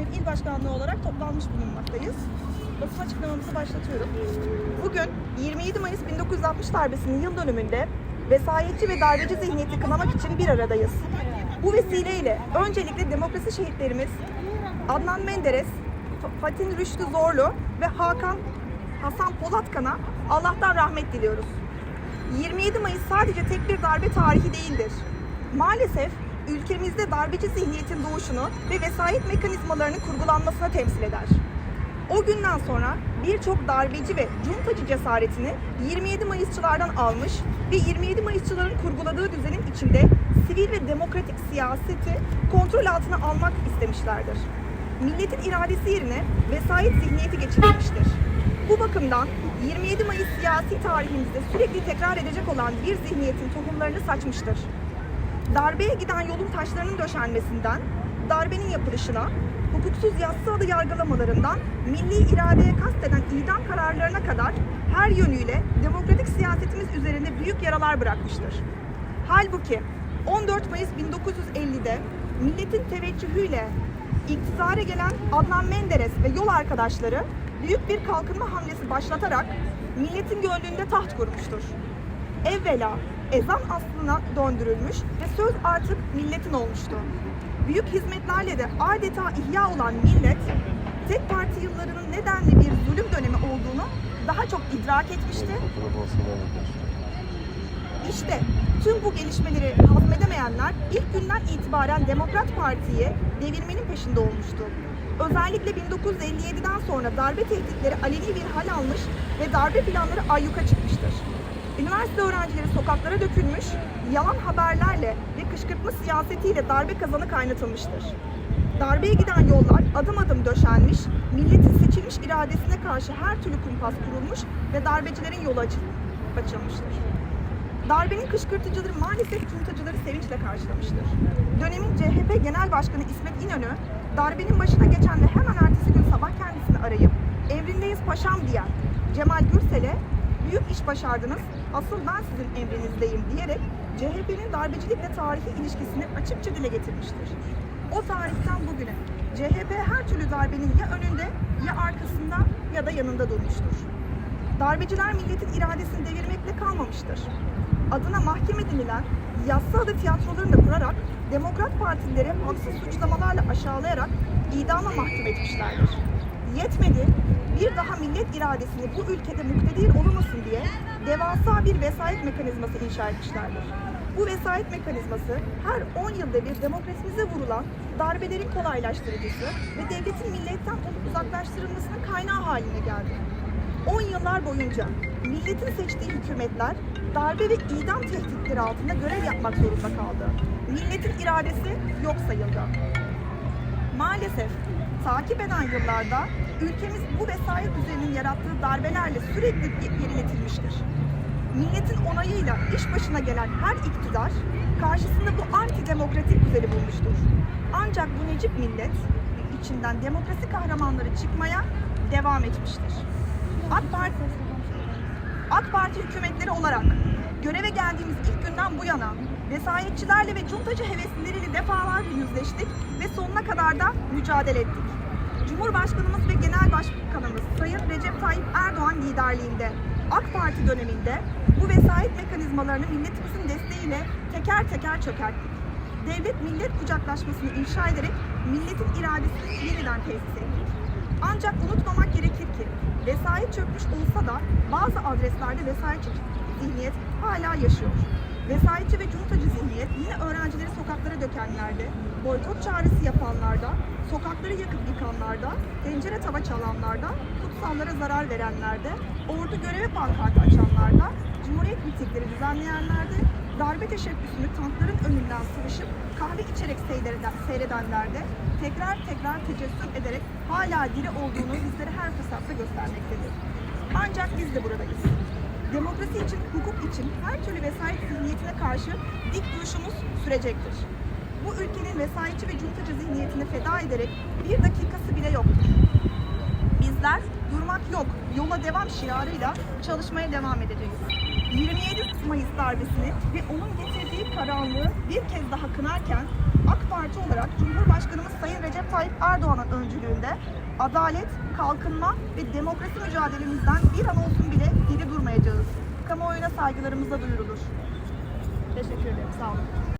İSMİ İl Başkanlığı olarak toplanmış bulunmaktayız. Basın açıklamamızı başlatıyorum. Bugün 27 Mayıs 1960 darbesinin yıl dönümünde vesayetçi ve darbeci zihniyeti kınamak için bir aradayız. Bu vesileyle öncelikle demokrasi şehitlerimiz Adnan Menderes, F- Fatih Rüştü Zorlu ve Hakan Hasan Polatkan'a Allah'tan rahmet diliyoruz. 27 Mayıs sadece tek bir darbe tarihi değildir. Maalesef ülkemizde darbeci zihniyetin doğuşunu ve vesayet mekanizmalarının kurgulanmasına temsil eder. O günden sonra birçok darbeci ve cuntacı cesaretini 27 Mayısçılardan almış ve 27 Mayısçıların kurguladığı düzenin içinde sivil ve demokratik siyaseti kontrol altına almak istemişlerdir. Milletin iradesi yerine vesayet zihniyeti geçirilmiştir. Bu bakımdan 27 Mayıs siyasi tarihimizde sürekli tekrar edecek olan bir zihniyetin tohumlarını saçmıştır. Darbeye giden yolun taşlarının döşenmesinden, darbenin yapılışına, hukuksuz yassı adı yargılamalarından, milli iradeye kasteden idam kararlarına kadar her yönüyle demokratik siyasetimiz üzerinde büyük yaralar bırakmıştır. Halbuki 14 Mayıs 1950'de milletin teveccühüyle iktidara gelen Adnan Menderes ve yol arkadaşları büyük bir kalkınma hamlesi başlatarak milletin gönlünde taht kurmuştur. Evvela ezan aslına döndürülmüş ve söz artık milletin olmuştu. Büyük hizmetlerle de adeta ihya olan millet, tek parti yıllarının nedenli bir zulüm dönemi olduğunu daha çok idrak etmişti işte tüm bu gelişmeleri hazmedemeyenler ilk günden itibaren Demokrat Parti'ye devirmenin peşinde olmuştu. Özellikle 1957'den sonra darbe tehditleri aleni bir hal almış ve darbe planları ayyuka çıkmıştır. Üniversite öğrencileri sokaklara dökülmüş, yalan haberlerle ve kışkırtma siyasetiyle darbe kazanı kaynatılmıştır. Darbeye giden yollar adım adım döşenmiş, milletin seçilmiş iradesine karşı her türlü kumpas kurulmuş ve darbecilerin yolu açıl- açılmıştır. Darbenin kışkırtıcıları maalesef cuntacıları sevinçle karşılamıştır. Dönemin CHP Genel Başkanı İsmet İnönü, darbenin başına geçen ve hemen ertesi gün sabah kendisini arayıp emrindeyiz paşam diyen Cemal Gürsel'e büyük iş başardınız, asıl ben sizin emrinizdeyim diyerek CHP'nin darbecilikle tarihi ilişkisini açıkça dile getirmiştir. O tarihten bugüne CHP her türlü darbenin ya önünde ya arkasında ya da yanında durmuştur. Darbeciler milletin iradesini devirmekle kalmamıştır. Adına mahkum edinilen yassı adı tiyatrolarını kurarak Demokrat Partileri haksız suçlamalarla aşağılayarak idama mahkum etmişlerdir. Yetmedi, bir daha millet iradesini bu ülkede muktedir olunmasın diye devasa bir vesayet mekanizması inşa etmişlerdir. Bu vesayet mekanizması her 10 yılda bir demokrasimize vurulan darbelerin kolaylaştırıcısı ve devletin milletten uzaklaştırılmasının kaynağı haline geldi. 10 yıllar boyunca milletin seçtiği hükümetler darbe ve idam tehditleri altında görev yapmak zorunda kaldı. Milletin iradesi yok sayıldı. Maalesef takip eden yıllarda ülkemiz bu vesayet düzeninin yarattığı darbelerle sürekli geriletilmiştir. Milletin onayıyla iş başına gelen her iktidar karşısında bu antidemokratik düzeni bulmuştur. Ancak bu necip millet içinden demokrasi kahramanları çıkmaya devam etmiştir. AK Parti AK Parti hükümetleri olarak göreve geldiğimiz ilk günden bu yana vesayetçilerle ve cuntacı heveslileriyle defalarca yüzleştik kadar da mücadele ettik. Cumhurbaşkanımız ve Genel Başkanımız Sayın Recep Tayyip Erdoğan liderliğinde AK Parti döneminde bu vesayet mekanizmalarını milletimizin desteğiyle teker teker çökerttik. Devlet millet kucaklaşmasını inşa ederek milletin iradesini yeniden tesis ettik. Ancak unutmamak gerekir ki vesayet çökmüş olsa da bazı adreslerde vesayetçi zihniyet hala yaşıyor. Vesayetçi ve cuntacı zihniyet yine öğrencileri sokaklara dökenlerde, boykot çağrısı yapanlarda, sokakları yakıp yıkanlarda, tencere tava çalanlarda, kutsallara zarar verenlerde, ordu göreve pankartı açanlarda, cumhuriyet mitingleri düzenleyenlerde, darbe teşebbüsünü tankların önünden sıvışıp kahve içerek seyreden, seyredenlerde tekrar tekrar tecessüm ederek hala diri olduğunu bizlere her fırsatta göstermektedir. Ancak biz de buradayız. Demokrasi için, hukuk için her türlü vesayet zihniyetine karşı dik duruşumuz sürecektir. Bu ülkenin vesayetçi ve cuntacı zihniyetini feda ederek bir dakikası bile yoktur. Bizler durmak yok, yola devam şiarıyla çalışmaya devam edeceğiz. 27 Mayıs darbesini ve onun getirdiği karanlığı bir kez daha kınarken AK Parti olarak Cumhurbaşkanımız Sayın Recep Tayyip Erdoğan'ın öncülüğünde adalet, kalkınma ve demokrasi mücadelemizden bir an olsun bile geri durmayacağız. Kamuoyuna saygılarımızla duyurulur. Teşekkür ederim. Sağ olun.